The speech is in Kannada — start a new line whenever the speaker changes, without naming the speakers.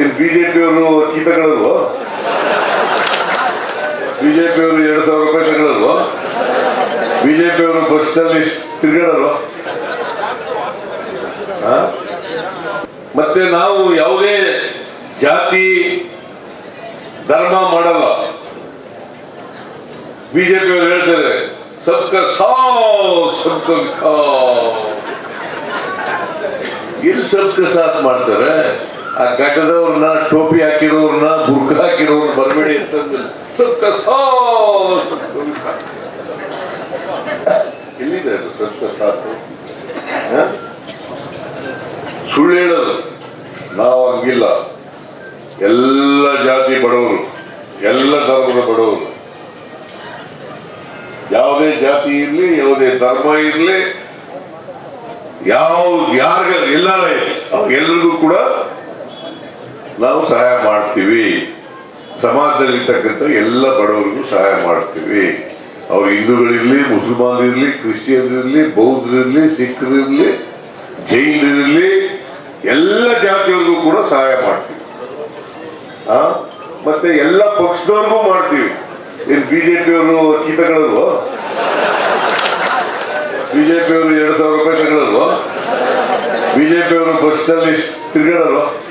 ಏನು ಬಿಜೆಪಿಯವರು ಚೀತ ಬಿಜೆಪಿ ಅವರು ಎರಡು ಸಾವಿರ ರೂಪಾಯಿ ತಗೊಳ್ಳಲ್ವೋ? ಬಿಜೆಪಿಯವರು ಬಸ್ನಲ್ಲಿ ತಿರುಗಾಡಲ್ವ? ಮತ್ತೆ ನಾವು ಯಾವುದೇ ಜಾತಿ ಧರ್ಮ ಮಾಡಲ್ಲ. ಬಿಜೆಪಿಯವರು ಹೇಳ್ತಾರೆ, ಸಬ್ಕ ಸಾವ್ ಸಬ್ಕ ಎಲ್ಲಿ ಸಬ್ಕ ಸಾತ್ ಮಾಡ್ತಾರೆ? ಆ ಗಡ್ಡದವ್ರನ್ನ ಟೋಪಿ ಹಾಕಿರೋರ್ನ ಬುರ್ಕ ಹಾಕಿರೋರ್ನ ಬರಬೇಡಿ ಅಂತಂದ್ರೆ ಎಲ್ಲಿದೆ ಹ? ಸುಳ್ಳು ಹೇಳೋದು. ನಾವು ಹಂಗಿಲ್ಲ. ಎಲ್ಲ ಜಾತಿ ಬಡವರು, ಎಲ್ಲ ಧರ್ಮದ ಬಡವರು. ಯಾವುದೇ ಜಾತಿ ಇರಲಿ, ಯಾವುದೇ ಧರ್ಮ ಇರಲಿ ಯಾವ ಯಾರಿಗ, ಎಲ್ಲಾರ ಅವ್ರಿಗೆಲ್ಲರಿಗೂ ಕೂಡ ನಾವು ಸಹಾಯ ಮಾಡ್ತೀವಿ. ಸಮಾಜದಲ್ಲಿರ್ತಕ್ಕಂಥ ಎಲ್ಲ ಬಡವರಿಗೂ ಸಹಾಯ ಮಾಡ್ತೀವಿ. ಅವ್ರು ಹಿಂದೂಗಳಿರಲಿ ಮುಸಲ್ಮಾನರಿರಲಿ ಕ್ರಿಶ್ಚಿಯನ್ರಿರಲಿ ಬೌದ್ಧರಿರಲಿ ಸಿಖ್ರಿರಲಿ ಜೈನರಿರಲಿ ಎಲ್ಲ ಜಾತಿಯವ್ರಿಗೂ ಕೂಡ ಸಹಾಯ ಮಾಡ್ತೀವಿ. ಆ? ಮತ್ತೆ ಎಲ್ಲ ಪಕ್ಷದವ್ರಿಗೂ ಮಾಡ್ತೀವಿ. ಏನು ಬಿಜೆಪಿಯವರು ತಗೊಳ್ಳಲ್ವೋ ಬಿಜೆಪಿಯವರು ಎರಡು ಸಾವಿರ ರೂಪಾಯಿ ತಗೊಳ್ಳಲ್ವೋ ಬಿಜೆಪಿಯವರು ಪಕ್ಷದಲ್ಲಿ ತಿರುಗಾಡಲ್ವ?